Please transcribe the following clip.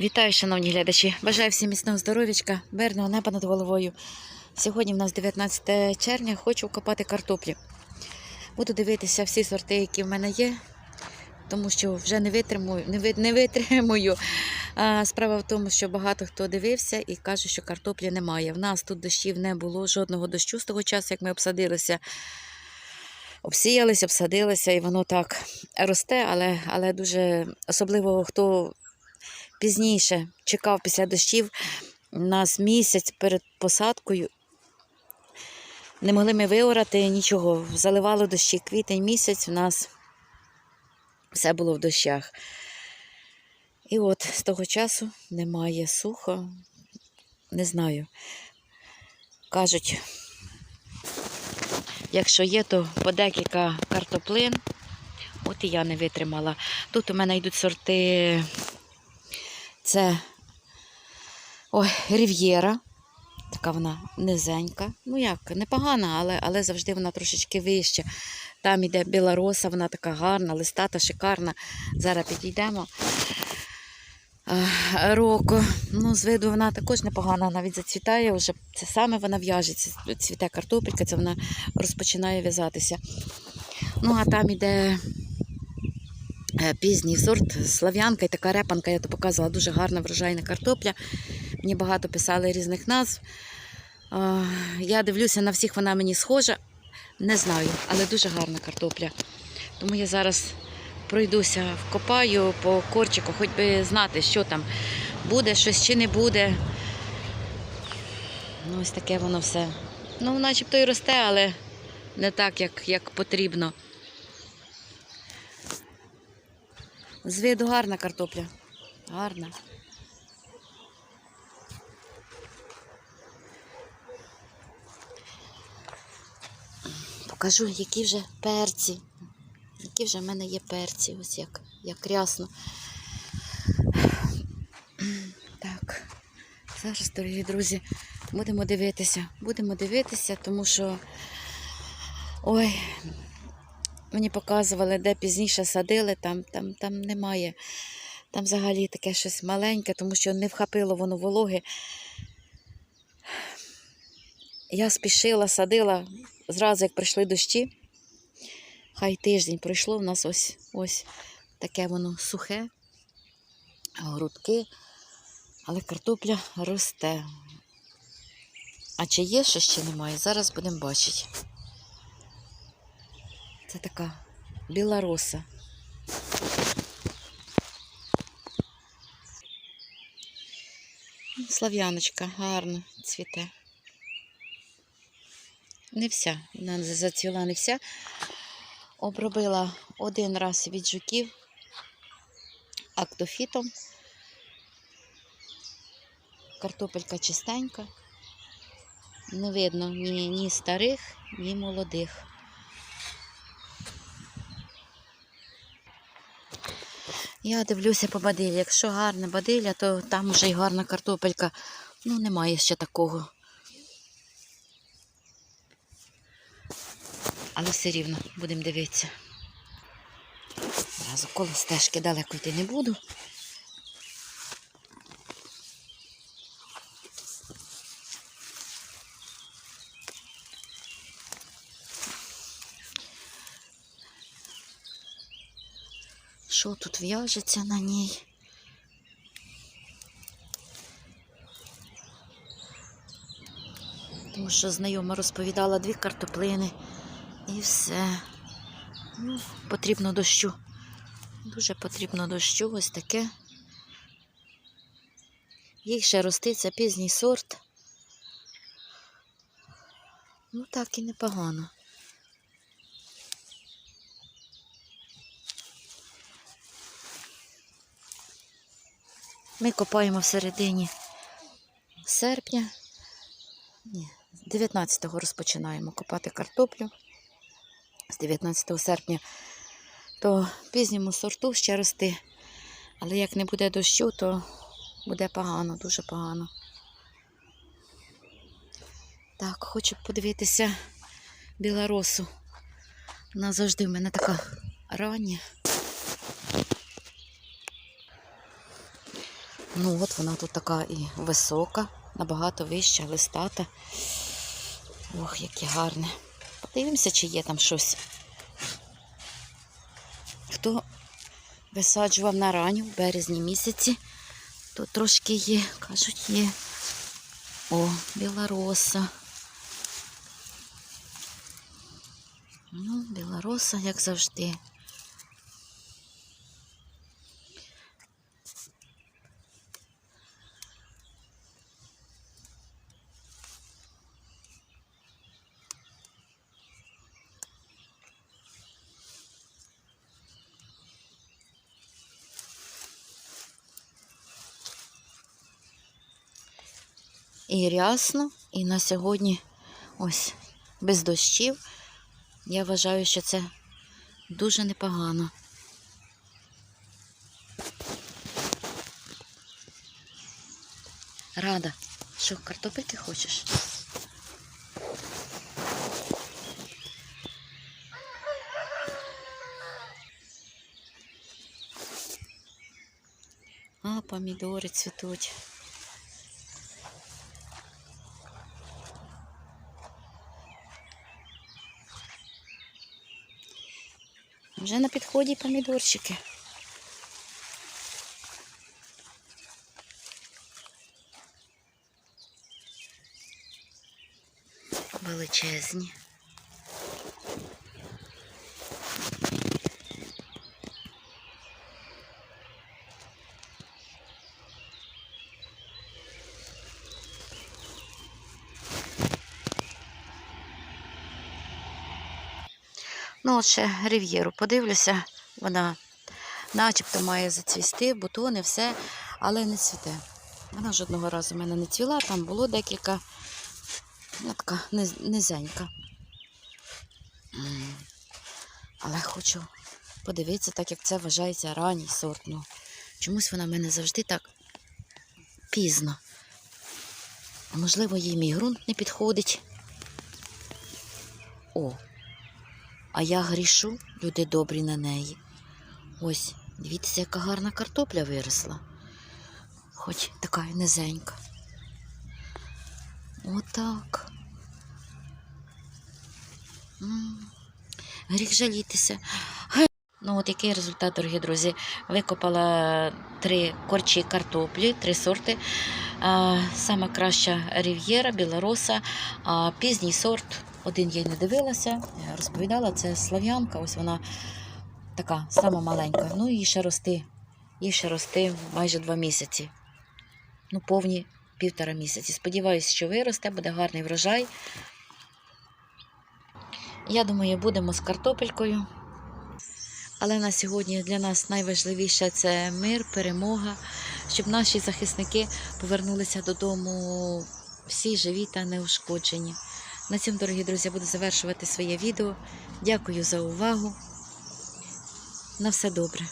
Вітаю, шановні глядачі! Бажаю всім міцного здоров'ячка, мирного неба над головою. Сьогодні в нас 19 червня, хочу копати картоплі. Буду дивитися всі сорти, які в мене є, тому що вже не витримую. Не, ви- не витримую. А, справа в тому, що багато хто дивився і каже, що картоплі немає. В нас тут дощів не було, жодного дощу з того часу, як ми обсадилися. Обсіялися, обсадилися, і воно так росте, але, але дуже особливо хто пізніше чекав після дощів нас місяць перед посадкою. Не могли ми виорати нічого. Заливало дощі квітень місяць, в нас все було в дощах. І от з того часу немає сухо, не знаю. Кажуть, якщо є, то по декілька картоплин. От і я не витримала. Тут у мене йдуть сорти. Це ой, Рів'єра. Така вона низенька. Ну як, непогана, але, але завжди вона трошечки вища. Там іде білороса, вона така гарна, листата, шикарна. Зараз підійдемо. Роко. Ну, з виду вона також непогана, навіть зацвітає вже. Це саме вона в'яжеться. Цвіте картопелька, це вона розпочинає в'язатися. Ну, а там іде пізній сорт слав'янка і така репанка, я то показувала, дуже гарна врожайна картопля. Мені багато писали різних назв. Я дивлюся, на всіх вона мені схожа. Не знаю, але дуже гарна картопля. Тому я зараз пройдуся, вкопаю по корчику, хоч би знати, що там буде, щось чи не буде. Ну, ось таке воно все. Ну, начебто і росте, але не так, як, як потрібно. З виду гарна картопля. Гарна. Покажу, які вже перці. Які вже в мене є перці, ось як, як рясно. Так, зараз, дорогі друзі, будемо дивитися. Будемо дивитися, тому що. Ой, Мені показували, де пізніше садили, там, там, там немає. Там взагалі таке щось маленьке, тому що не вхопило воно вологи. Я спішила, садила зразу, як прийшли дощі. Хай тиждень пройшло, в нас ось ось таке воно сухе, грудки, але картопля росте. А чи є, що ще немає, зараз будемо бачити. Це така біла роса. Слав'яночка гарно цвіте. Не вся, вона зацвіла не вся. Обробила один раз від жуків актофітом. Картопелька чистенька. Не видно ні, ні старих, ні молодих. Я дивлюся по бадилі. Якщо гарна бадиля, то там вже й гарна картопелька. Ну, немає ще такого. Але все рівно будемо дивитися. Зразу коло стежки далеко йти не буду. Що тут в'яжеться на ній? Тому що знайома розповідала дві картоплини і все. Ну, потрібно дощу. Дуже потрібно дощу, ось таке. Їх ще рости, це пізній сорт. Ну так і непогано. Ми копаємо в середині серпня. Ні, з 19-го розпочинаємо копати картоплю. З 19 серпня то пізньому сорту ще рости. Але як не буде дощу, то буде погано, дуже погано. Так, хочу подивитися білоросу. Вона завжди в мене така рання. Ну от вона тут така і висока, набагато вища, листата. Ох, яке гарне. Подивимося, чи є там щось. Хто висаджував на ранню в березні місяці, то трошки є, кажуть, є. О, білороса. Ну, білороса, як завжди. І рясно, і на сьогодні ось без дощів. Я вважаю, що це дуже непогано. Рада, що картопельки хочеш? А, помідори цвітуть. Вже на підході помідорчики. Величезні. Ну, от ще рів'єру подивлюся, вона начебто має зацвісти, бутони, все, але не цвіте. Вона жодного разу в мене не цвіла, там було декілька, ну, така низенька. Але хочу подивитися, так як це вважається ранній сорт. Ну, чомусь вона в мене завжди так пізно. Можливо, їй мій ґрунт не підходить. О, а я грішу, люди добрі на неї. Ось, дивіться, яка гарна картопля виросла. Хоч така й низенька. Отак. Гріх жалітися. Ну, от який результат, дорогі друзі. Викопала три корчі картоплі, три сорти. А, сама краща рів'єра, білороса, а пізній сорт. Один я й не дивилася, розповідала, це слав'янка, ось вона така сама маленька. Ну і ще рости. Їй ще рости майже два місяці. Ну, повні півтора місяці. Сподіваюсь, що виросте, буде гарний врожай. Я думаю, будемо з картопелькою. Але на сьогодні для нас найважливіше це мир, перемога, щоб наші захисники повернулися додому всі живі та неушкоджені. На цьому, дорогі друзі, я буду завершувати своє відео. Дякую за увагу. На все добре.